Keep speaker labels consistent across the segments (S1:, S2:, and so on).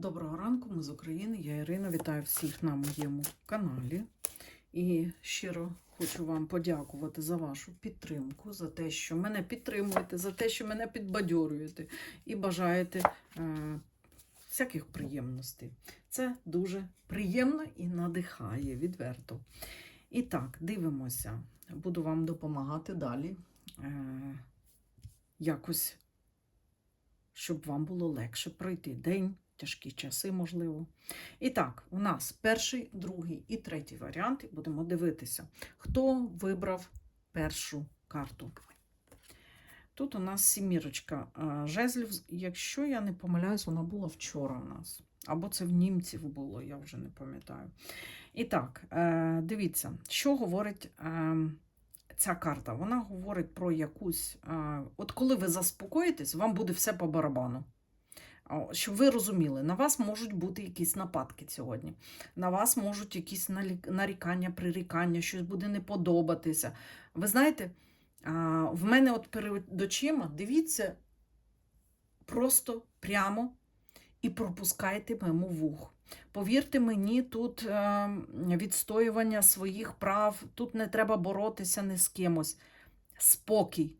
S1: Доброго ранку, ми з України. Я Ірина. Вітаю всіх на моєму каналі. І щиро хочу вам подякувати за вашу підтримку, за те, що мене підтримуєте, за те, що мене підбадьорюєте і бажаєте е, всяких приємностей. Це дуже приємно і надихає відверто. І так, дивимося. Буду вам допомагати далі. Е, якось, щоб вам було легше пройти день, тяжкі часи, можливо. І так, у нас перший, другий і третій варіанти. Будемо дивитися, хто вибрав першу карту. Тут у нас сімірочка е, жезлів. Якщо я не помиляюсь, вона була вчора у нас. Або це в німців було, я вже не пам'ятаю. І так, е, дивіться, що говорить е, ця карта. Вона говорить про якусь. От коли ви заспокоїтесь, вам буде все по барабану. Щоб ви розуміли, на вас можуть бути якісь нападки сьогодні. На вас можуть якісь нарікання, прирікання, щось буде не подобатися. Ви знаєте, в мене от перед очима, дивіться просто прямо і пропускайте мимо вух. Повірте мені, тут е, відстоювання своїх прав, тут не треба боротися ні з кимось. Спокій.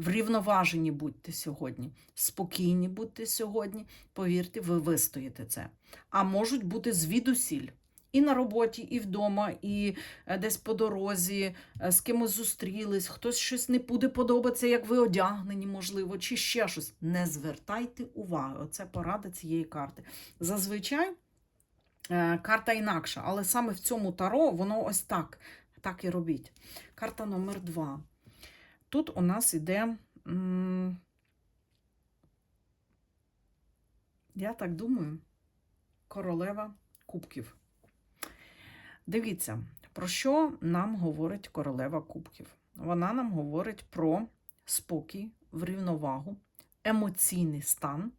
S1: Врівноважені будьте сьогодні, спокійні будьте сьогодні, повірте, ви вистоїте це. А можуть бути звідусіль. І на роботі, і вдома, і е, десь по дорозі, е, з кимось зустрілись, хтось щось не буде подобатися, як ви одягнені, можливо, чи ще щось. Не звертайте уваги. Оце порада цієї карти. Зазвичай е, карта інакша, але саме в цьому таро воно ось так. Так і робіть. Карта номер два. Тут у нас іде, я так думаю, королева кубків. Дивіться, про що нам говорить королева кубків? Вона нам говорить про спокій, врівновагу, емоційний стан,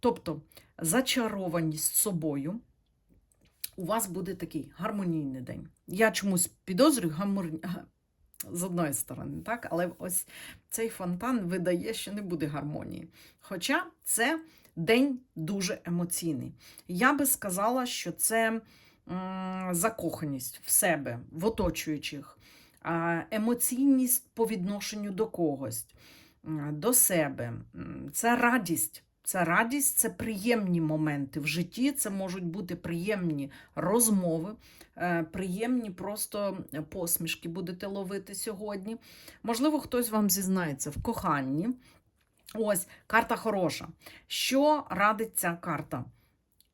S1: тобто зачарованість собою. У вас буде такий гармонійний день. Я чомусь підозрюю з одної сторони, так? але ось цей фонтан видає, що не буде гармонії. Хоча це день дуже емоційний. Я би сказала, що це закоханість в себе, в оточуючих, емоційність по відношенню до когось, до себе. Це радість. Це радість, це приємні моменти в житті, це можуть бути приємні розмови, е, приємні просто посмішки будете ловити сьогодні. Можливо, хтось вам зізнається в коханні. Ось, карта хороша. Що радить ця карта?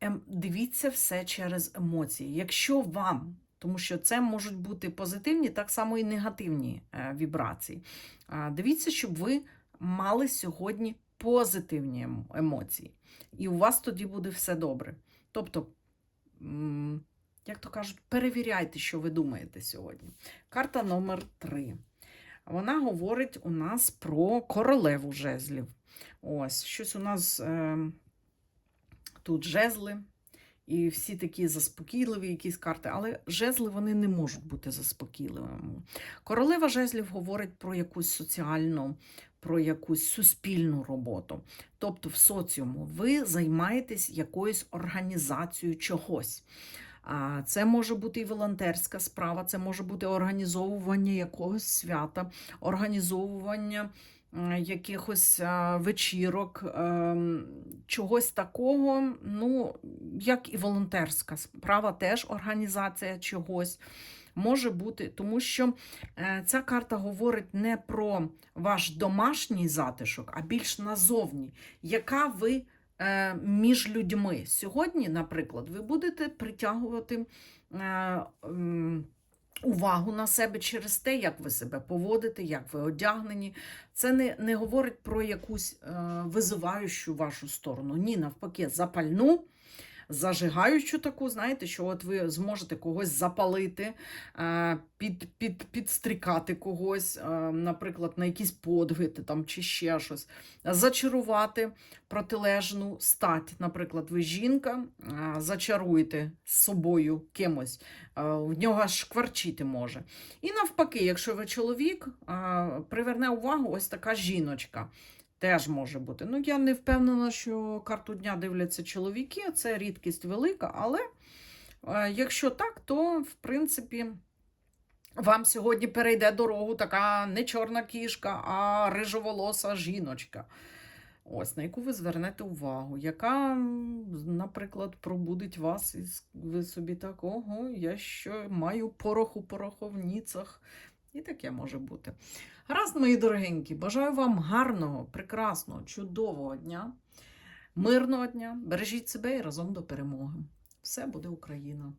S1: Ем, дивіться все через емоції. Якщо вам, тому що це можуть бути позитивні, так само і негативні е, вібрації. Дивіться, щоб ви мали сьогодні позитивні ем- емоції. І у вас тоді буде все добре. Тобто, як то кажуть, перевіряйте, що ви думаєте сьогодні. Карта номер 3. Вона говорить у нас про королеву жезлів. Ось, щось у нас е, тут жезли, і всі такі заспокійливі якісь карти, але жезли вони не можуть бути заспокійливими. Королева жезлів говорить про якусь соціальну, про якусь суспільну роботу. Тобто в соціуму ви займаєтесь якоюсь організацією чогось. Це може бути і волонтерська справа, це може бути організовування якогось свята, організовування якихось вечірок, е, чогось такого, ну, як і волонтерська справа, теж організація чогось. Може бути, тому що е, ця карта говорить не про ваш домашній затишок, а більш назовні, яка ви е, між людьми. Сьогодні, наприклад, ви будете притягувати е, увагу на себе через те, як ви себе поводите, як ви одягнені. Це не, не говорить про якусь е, визиваючу вашу сторону. Ні, навпаки, запальну. Зажигаючу таку, знаєте, що от ви зможете когось запалити, е, під, під, підстрікати когось, е, наприклад, на якісь подвиги там, чи ще щось, зачарувати протилежну стать. Наприклад, ви жінка, е, зачаруєте з собою кимось, в нього аж шкварчити може. І навпаки, якщо ви чоловік, приверне увагу ось така жіночка. Теж може бути. Ну, я не впевнена, що карту дня дивляться чоловіки, це рідкість велика, але е, якщо так, то в принципі вам сьогодні перейде дорогу така не чорна кішка, а рижоволоса жіночка. Ось на яку ви звернете увагу, яка, наприклад, пробудить вас, і ви собі так, ого, я що маю порох у пороховницях. І таке може бути. Гаразд, мої дорогенькі, бажаю вам гарного, прекрасного, чудового дня, мирного дня. Бережіть себе і разом до перемоги. Все буде Україна!